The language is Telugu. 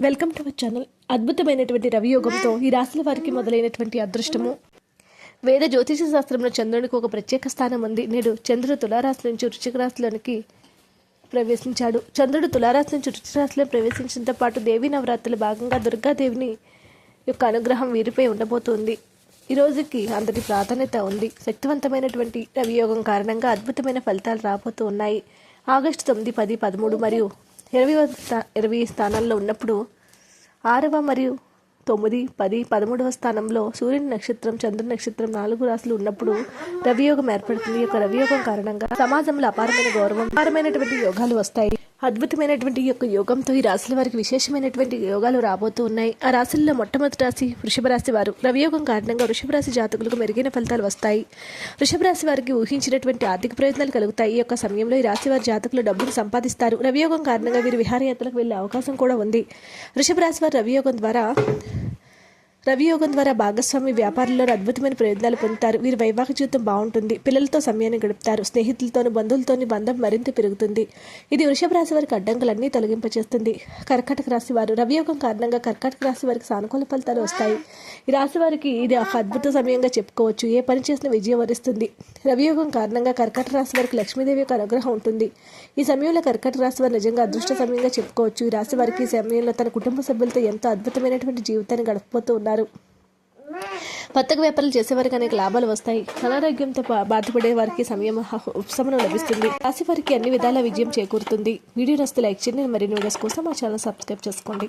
వెల్కమ్ టు అవర్ ఛానల్ అద్భుతమైనటువంటి రవియోగంతో ఈ రాశుల వారికి మొదలైనటువంటి అదృష్టము. వేద జ్యోతిష శాస్త్రంలో చంద్రునికి ఒక ప్రత్యేక స్థానం ఉంది. నేడు చంద్రుడు తులారాశి నుంచి వృశ్చిక రాశిలోనికి ప్రవేశించాడు. చంద్రుడు తులారాశి నుంచి వృశ్చిక రాశిలో ప్రవేశించడంతో పాటు దేవీ నవరాత్రుల భాగంగా దుర్గాదేవిని యొక్క అనుగ్రహం వీరిపై ఉండబోతుంది. ఈ రోజుకి అంతటి ప్రాధాన్యత ఉంది. శక్తివంతమైనటువంటి రవియోగం కారణంగా అద్భుతమైన ఫలితాలు రాబోతూ ఉన్నాయి. ఆగస్టు తొమ్మిది పది పదమూడు మరియు ఇరవై ఇరవై స్థానాల్లో ఉన్నప్పుడు ఆరవ మరియు తొమ్మిది పది పదమూడవ స్థానంలో సూర్యుని నక్షత్రం చంద్ర నక్షత్రం నాలుగు రాశులు ఉన్నప్పుడు రవియోగం ఏర్పడుతుంది. ఈ యొక్క రవియోగం కారణంగా సమాజంలో అపారమైన గౌరవం అపారమైనటువంటి యోగాలు వస్తాయి. అద్భుతమైనటువంటి యొక్క యోగంతో ఈ రాశుల వారికి విశేషమైనటువంటి యోగాలు రాబోతూ ఉన్నాయి. ఆ రాశుల్లో మొట్టమొదటి రాశి వృషభ రాశి వారు. రవియోగం కారణంగా వృషభ రాశి జాతకులకు మెరుగైన ఫలితాలు వస్తాయి. వృషభ రాశి వారికి ఊహించినటువంటి ఆర్థిక ప్రయోజనాలు కలుగుతాయి. ఈ యొక్క సమయంలో ఈ రాశి వారి జాతకులు డబ్బులు సంపాదిస్తారు. రవియోగం కారణంగా వీరు విహారయాత్రలకు వెళ్ళే అవకాశం కూడా ఉంది. వృషభ రాశి వారు రవియోగం ద్వారా రవియోగం ద్వారా భాగస్వామి వ్యాపారంలో అద్భుతమైన ప్రయోజనాలు పొందుతారు. వీరి వైవాహిక జీవితం బాగుంటుంది. పిల్లలతో సమయాన్ని గడుపుతారు. స్నేహితులతోనూ బంధువులతోని బంధం మరింత పెరుగుతుంది. ఇది వృషభ రాశి వారికి అడ్డంకులన్నీ తొలగింపచేస్తుంది. కర్కాటక రాశి వారు రవియోగం కారణంగా కర్కాటక రాశి వారికి సానుకూల ఫలితాలు వస్తాయి. ఈ రాశి వారికి ఇది ఒక అద్భుత సమయంగా చెప్పుకోవచ్చు. ఏ పని చేసినా విజయం వరిస్తుంది. రవియోగం కారణంగా కర్కాటక రాశి వారికి లక్ష్మీదేవి యొక్క అనుగ్రహం ఉంటుంది. ఈ సమయంలో కర్కాటక రాశి వారు నిజంగా అదృష్ట సమయంగా చెప్పుకోవచ్చు. ఈ రాశి వారికి ఈ సమయంలో తన కుటుంబ సభ్యులతో ఎంతో అద్భుతమైనటువంటి జీవితాన్ని గడపబోతూ ఉన్నారు. వర్తక వ్యాపారాలు చేసేవారికి అనేక లాభాలు వస్తాయి. అనారోగ్యంతో బాధపడే వారికి సమయం ఉపశమనం లభిస్తుంది. రాశి వారికి అన్ని విధాల విజయం చేకూరుతుంది. వీడియో నస్తే లైక్ చేయండి. మరిన్ని వీడియోస్ కోసం మా ఛానల్ సబ్స్క్రైబ్ చేసుకోండి.